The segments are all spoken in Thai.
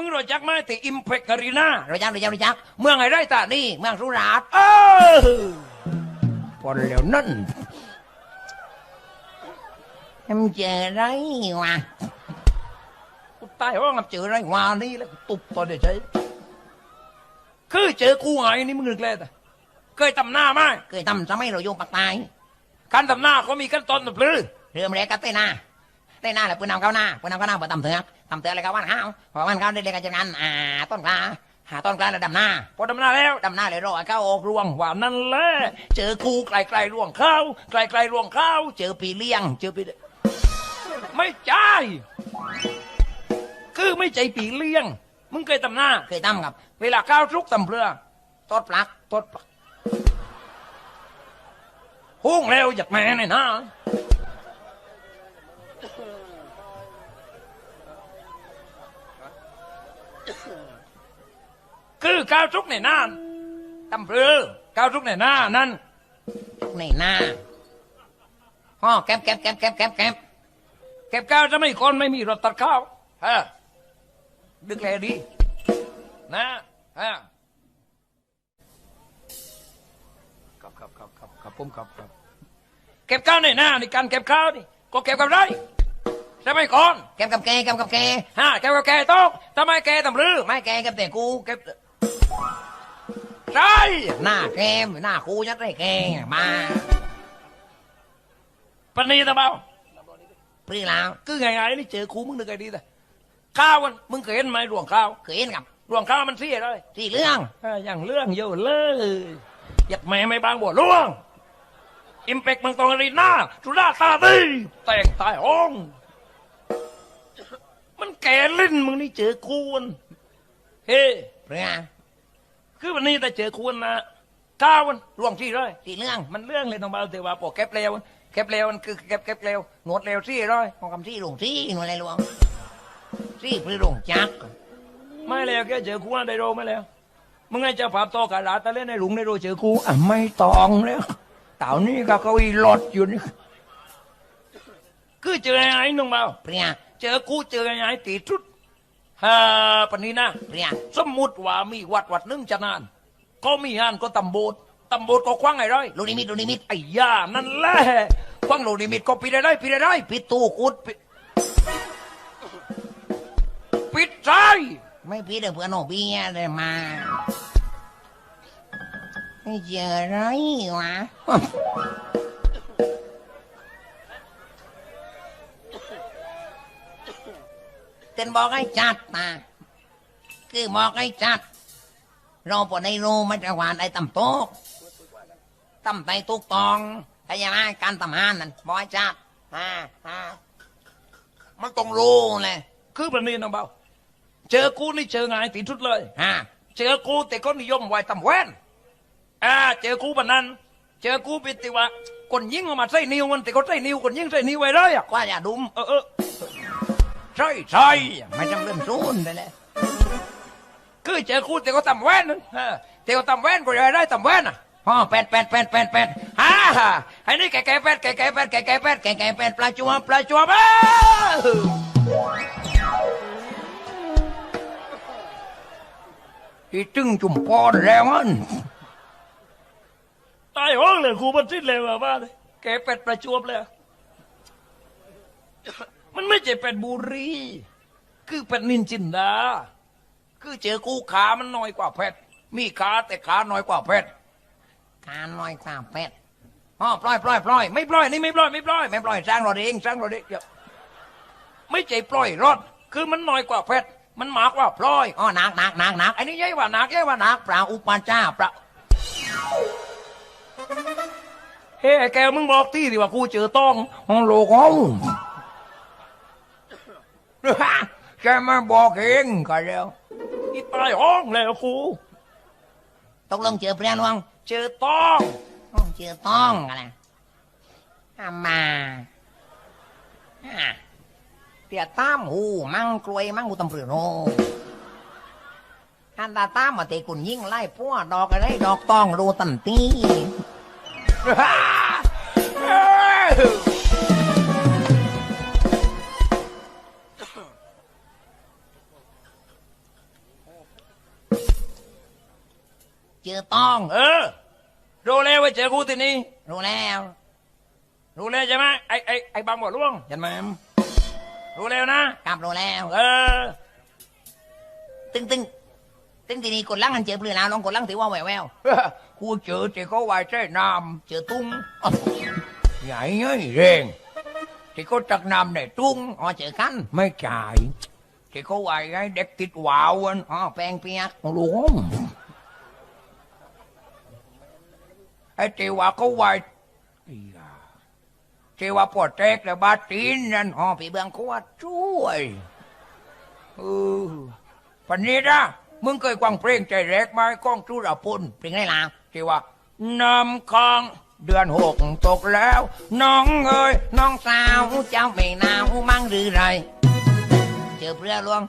มึงรู้จักไหมที่อิมเพกอารีนารู้จักรู้จักรู้จักเมืองอะไรตานี่นี่เมืองสุราษฎร์เออพอแล้วนั่นมันเจออะไรวะกูตายห้องกับเจออะไรวานี่แล้วกูตุบตอนเดี๋ยวใช้คือเจอกูไงนี่มึงนึกแล้วแต่เคยทำหน้าไหมเคยทำสมัยเราอยู่ปากใต้การทำหน้าเขามีขั้นตอนแบบนี้เริ่มแรกก็เต้นหน้า เต้นหน้าแหละปืนนำเข้าหน้าปืนนำเข้าหน้าเปิดตำเถือกตำเถือกอะไรก็วันข้าวพอวันข้าวได้เลยกันจากนั้นอ่าต้นกล้าหาต้นกล้าแล้วดำหน้าพอทำหน้าแล้วดำหน้าเลยรอเข้าออกรวงว่านั่นแหละเจอกูไกลไกลๆรวงข้าวไกลไกลๆรวงข้าวเจอปีเลี้ยง เจอปีไม่ใช่คือไม่ใจปีเลี้ยง มึงเคยทำหน้าเคยทำกับ เวลาข้าวทุกตำเรือต้นปลักตดปลักหุ้งแล้วหยัดแม่หน่อยนะ อข้าวทุกในหน้าตำเรือข้าวทุกในหน้านั่นในหน้าอ๋อแก็บแก็บแก็บแก็บแก็บแก็บเก็บข้าวจะไม่คนไม่มีรถตัดข้าวฮะดึกแลดีนะฮะครับครับครับครับครับผมครับครับเก็บข้าวในหน้าในการเก็บข้าวนี่ก็เก็บกับไรใช่ไหมก่อนแก็บกับแกแก็บกับแกฮะเก็บกับแกต้องทำไมแกตำรือไม่แกแก็บแต่กูเก็บ ใช่หน้าแกมหน้ากูยัดได้แกมาปนีตะเบาปรีแล้วคือไงไงนี่เจอครูมึงนึกไงดีแต่ข้าวมันมึงเคยเห็นไหมรวงข้าวเคยเห็นกับรวงข้าวมันเสียเลยที่เรื่องอ่าอย่างเรื่องเยอะเลยหยัดแม่ไม่บางบัวล่วงอิมเปกเมืองตองอารีนาจุฬาตาดีแต่งตายห้อง มันแก่ลิ้นมึงนี่เจอคูนเฮ้เปรีย คือวันนี้แต่เจอคูนนะก้าวันล่วงที่ร้อยที่เรื่องมันเรื่องเลยน้องเบาเทว่าปกเก็บเร็วเก็บเร็วมันคือเก็บเก็บเร็วหนวดเร็วที่ร้อยของคำที่หลวงที่หน่วยอะไรหลวงที่ปรีหลวงจักไม่แล้วแกเจอคูนได้โรไม่แล้วมึงไงจะผับโตกะลาตะเล่นในหลุงในโรเจอคูอะไม่ตองแล้วเต่านี่ก็เก้าอี้หลอดอยู่นี่คือเจอไอ้น้องเบาเปรียเจอกูเจอไอ้ตีทุด ฮ่าปนนี้นะเปรียสมมุติว่ามีวัดวัดหนึงจะนาน ก็มีงานก็ตำโบดตำโบดก็คว้างไอ้ร้อยลูกนิมิตลูกนิมิตไอ้ย่านั่นแหละคว้างโลนิมิตก็ปิดได้ได้ปิดได้ได้ปิดตู้กุดปิดปิดใจไม่ปิดเดี๋ยวเพื่อนโอเบียเลยมาไม่เจออะไรวะ เต้นบอกให้จัดนะคือบอกให้จัด เราปวดในรูมันจะหวานไอ้ตำโต๊กตำไตตุกตองพยามาการตำหานนั่นบอกให้จัดอ่าอ่ามันต้องรู้เลยคือปนนี้นะเบาเจอกูนี่เจอไงตีทุดเลยฮะเจอกูแต่ก็นิยมไว้ตำแว่นอ่าเจอกูปนนั้น เจอกูปิดติว่าคนยิงออกมาใส่นิ้วมันแต่ก็ใส่นิ้วคนยิงใส่นิ้วไว้เลยอะกว่าอย่าดุมเออเออ ใช่ใช่ไม่จำเป็นซูนไปเลยคือเจอกูแต่ก็ตำแว่นนั่นฮะแต่ก็ตำแว่นก็ยังได้ตำแว่นอะพ่อแปดแปดแปดแปดแปดฮ่าฮ่าไอ้นี่แก่แก่แปดแก่แก่แปดแก่แก่แปดแกแกแปดปลาจวบปลาจวบอ้าอีตึงจุ่มปอนแล้วมันตายห้องเลยครูมันสิ้นเลยว่าบ้าเลยแก่เป็ดประจวบเลย มันไม่ใช่เป็ดบุรี คือเป็ดนินจินดา คือเจอกูขามันน้อยกว่าแพทมีขาแต่ขาน้อยกว่าแพทกาน้อยกว่าแปดอ๋อปล่อยปล่อยปล่อยไม่ปล่อยนี่ไม่ปล่อยไม่ปล่อยไม่ปล่อยสร้างรถเองสร้างรถเองเดี๋ยวไม่ใช่ปล่อยรถคือมันน้อยกว่าแพทมันมากกว่าปลอยอ๋อหนักหนักหนักหนักไอ้นี่ใหญ่กว่าหนักใหญ่กว่าหนักปลาอุปาจ้าปลาเฮ้ไอ้แกมึงบอกที่ดิว่ากูเจอต้องห้องโลกอง แกมาบอกเองก็แล้วอีตายห้องแล้วกูตกลงเจอเปลี่ยนวังเจอต้องห้องเจอต้องอะไรอามาอะเตียตามหูมั่งกลวยมั่งหูตำเปลือกโนอันตาตามมาเตะกุนยิ่งไล่พวกดอกอะไรดอกต้องรูตันตี เจอต้อง เออ รู้แล้วว่าเจอกูที่นี่ รู้แล้ว รู้แล้วใช่ไหมไอ้ไอ้ไอ้บางบ่อล่วงเห็นไหมรู้แล้วนะ กลับรู้แล้ว เออ ตึงตึงตึงทีนี้กดลังหันเจอเปลือยแล้วลองกดลังถือว่าแหววแววกูเจอที่เขาไหวใช้น้เจอตุ้งำใหญ่เงี้ยเร่งที่เขาตักน้ำในตุ้งอ๋อเจอกันไม่จ่ายที่เขาไหวให้เด็กติดวาวอันอ๋อแปลงเปียกห ไอ้เทวาเขาไหวอีหล่าที่ว่าปวดแตกแล้วบาดตีนนั่นอ๋อปีเบืองขวดช่วยเออปันนี้นะมึงเคยกวางเพลงใจแรกไหมก้องจุรพลเพลงได้ลาวที่ว่าน้ำค้างเดือนหกตกแล้ว น้องเอ้ยน้องสาวเจ้าไม่นาวมั่งหรือไรเจอเปลือลวง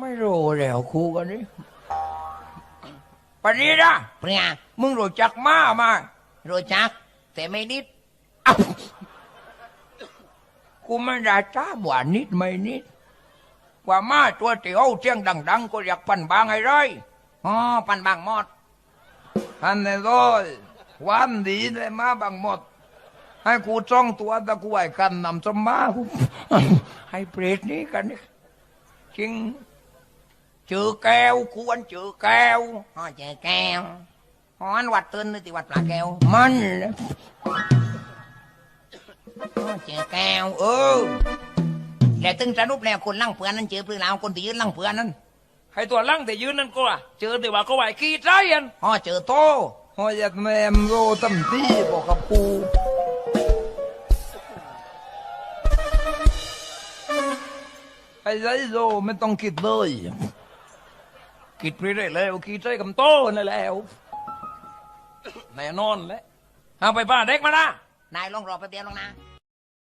ไม่รู้แล้วครูกันนี้ ปันนี้นะเปลือยมึงรู้จักม้ามารู้จัก แต่ไม่นิดอ้าวกูไม่ได้จ้าบ่านิดไม่นิดกว่าม้าตัวเตียวเสียงดัง ๆ ก็อยากปั่นบางไอ้ไรอ๋อปันบางหมดอันนี้ร้อยวันดีเลยมาบางหมด ให้กูจ้องตัวตะกูไอ้กันนำสมมากูให้เปรตนี้กันนี่จริง เจอแก้วควรเจอแก้วอ๋อเจอแก้วอ๋ออันวัดตื่นหรือที่วัดปลาแก้วมันนะอ๋อเจอแก้วเออแต่ตึงสรุปแล้วคนลั่งเพื่อนนั้นเจอเปลือยลาวคนที่ยืนลั่งเพื่อนนั้นให้ตัวลั่งแต่ยืนนั่นก็อะเจอแต่ว่าก็ไหวขี้ใจอันอ๋อเจอโตหอยากแม่มโรตั้มที่บอกกับกูไอ้ไรโรไม่ต้องคิดเลย คิดไปได้แล้วคิดใจกับโตนั่นแล้วแน่นอนแหล้วเอาไปป้าเด็กมาละนายลองรอแป๊บเดียวลองนะ